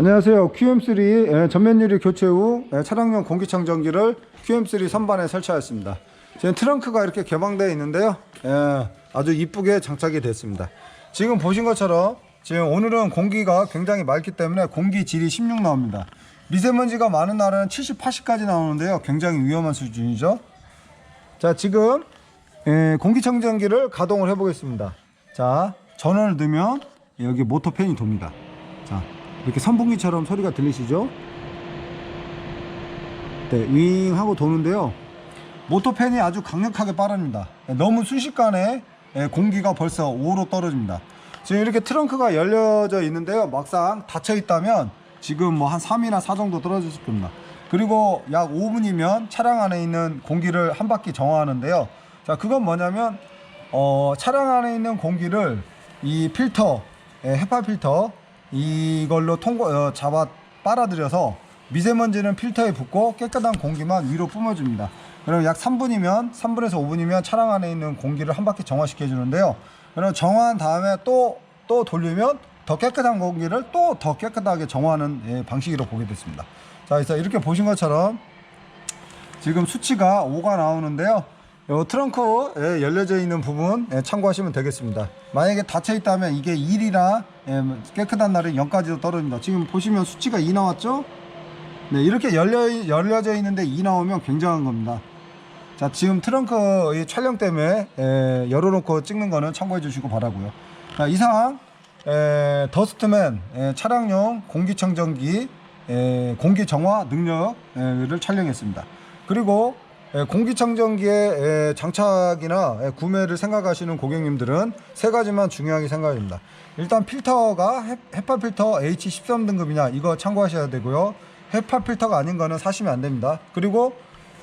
안녕하세요. QM3 예, 전면 유리 교체 후 예, 차량용 공기청정기를 QM3 선반에 설치하였습니다. 지금 트렁크가 이렇게 개방되어 있는데요. 예, 아주 이쁘게 장착이 됐습니다. 지금 보신 것처럼 지금 오늘은 공기가 굉장히 맑기 때문에 공기 질이 16 나옵니다. 미세먼지가 많은 날은 70, 80까지 나오는데요. 굉장히 위험한 수준이죠. 자, 지금 예, 공기청정기를 가동을 해보겠습니다. 자, 전원을 넣으면 여기 모터 팬이 돕니다. 자, 이렇게 선풍기처럼 소리가 들리시죠? 네, 윙 하고 도는데요. 모터 팬이 아주 강력하게 빠릅니다. 너무 순식간에 예, 공기가 벌써 5로 떨어집니다. 지금 이렇게 트렁크가 열려져 있는데요. 막상 닫혀 있다면 지금 뭐 한 3이나 4 정도 떨어졌을 겁니다. 그리고 약 5분이면 차량 안에 있는 공기를 한 바퀴 정화하는데요. 자, 그건 뭐냐면 어, 차량 안에 있는 공기를 이 필터, 예, 헤파 필터 이걸로 통과 어, 잡아 빨아들여서 미세먼지는 필터에 붙고 깨끗한 공기만 위로 뿜어줍니다. 그럼 약 3분이면 3분에서 5분이면 차량 안에 있는 공기를 한 바퀴 정화시켜 주는데요. 그럼 정화한 다음에 또또 돌리면 더 깨끗한 공기를 또 더 깨끗하게 정화하는 예, 방식으로 보게 됐습니다. 자, 그래서 이렇게 보신 것처럼 지금 수치가 5가 나오는데요. 요 트렁크에 열려져 있는 부분 예, 참고하시면 되겠습니다. 만약에 닫혀 있다면 이게 1이나 예, 깨끗한 날은 0까지도 떨어집니다. 지금 보시면 수치가 2 나왔죠? 네, 이렇게 열려, 열려져 있는데 2 나오면 굉장한 겁니다. 자, 지금 트렁크 이 촬영 때문에 에, 열어놓고 찍는 거는 참고해 주시고 바라고요. 자, 이상 에, 더스트맨 에, 차량용 공기청정기 에, 공기 정화 능력을 촬영했습니다. 그리고 에, 공기청정기의 에, 장착이나 에, 구매를 생각하시는 고객님들은 세 가지만 중요하게 생각해야 됩니다. 일단 필터가 해- 헤파 필터 H13 등급이냐 이거 참고하셔야 되고요. 헤파 필터가 아닌 거는 사시면 안 됩니다. 그리고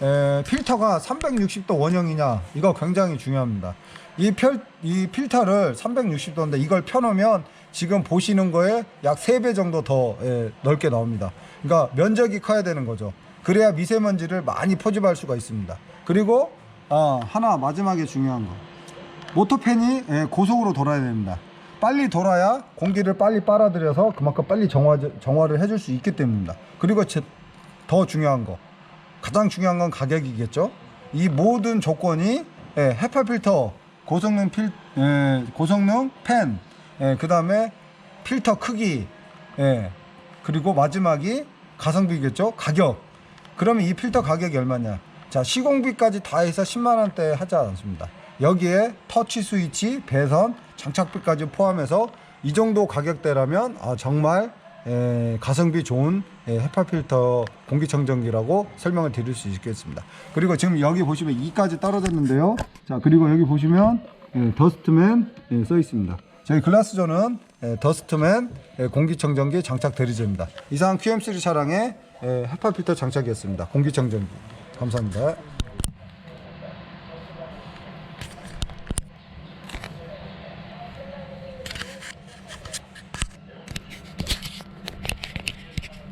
에, 필터가 360도 원형이냐 이거 굉장히 중요합니다. 이, 펼, 이 필터를 360도인데 이걸 펴놓으면 지금 보시는 거에 약 3배 정도 더 예, 넓게 나옵니다. 그러니까 면적이 커야 되는 거죠. 그래야 미세먼지를 많이 포집할 수가 있습니다. 그리고 아, 하나 마지막에 중요한 거. 모터팬이 예, 고속으로 돌아야 됩니다. 빨리 돌아야 공기를 빨리 빨아들여서 그만큼 빨리 정화, 정화를 해줄 수 있기 때문입니다. 그리고 제- 더 중요한 거. 가장 중요한 건 가격이겠죠. 이 모든 조건이 예, 헤파 필터, 고성능 필, 예, 고성능 팬, 예, 그 다음에 필터 크기, 예, 그리고 마지막이 가성비겠죠. 가격. 그러면 이 필터 가격이 얼마냐? 자, 시공비까지 다 해서 10만 원대 하지 않습니다. 여기에 터치 스위치, 배선, 장착비까지 포함해서 이 정도 가격대라면 아, 정말 에, 가성비 좋은 에, 헤파 필터 공기청정기라고 설명을 드릴 수 있겠습니다. 그리고 지금 여기 보시면 2까지 떨어졌는데요. 자, 그리고 여기 보시면 에, 더스트맨 에, 써 있습니다. 저희 글라스존은 에, 더스트맨 에, 공기청정기 장착 대리제입니다. 이상 QM3 차량의 에, 헤파 필터 장착이었습니다. 공기청정기. 감사합니다.